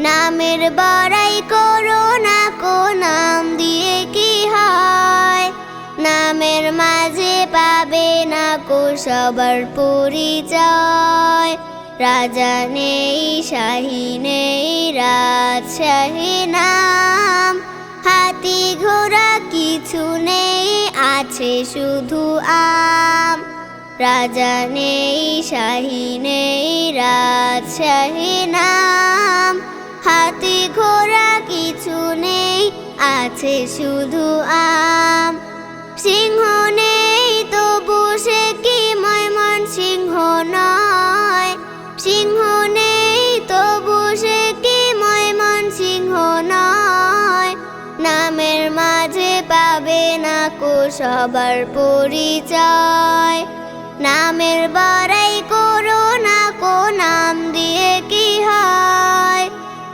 নামের বড়াই করো না কো, নাম দিয়ে কি হয়? নামের মাঝে পাবে না কো সবার পরিচয়। রাজা নেই, শাহী নেই, রাজশাহী নাম। হাতি ঘোড়া কিছু নেই, আছে শুধু আম। রাজা নেই, শাহী নেই, রাজশাহী নাম। আছে শুধু আম। সিংহ নেই, তবু সে কি ময়মন সিংহ নয়। সিংহ নেই, তবু সে কি ময়মন সিংহ নয়। নামের মাঝে পাবে না কো সবার পরিচয়। নামের নাম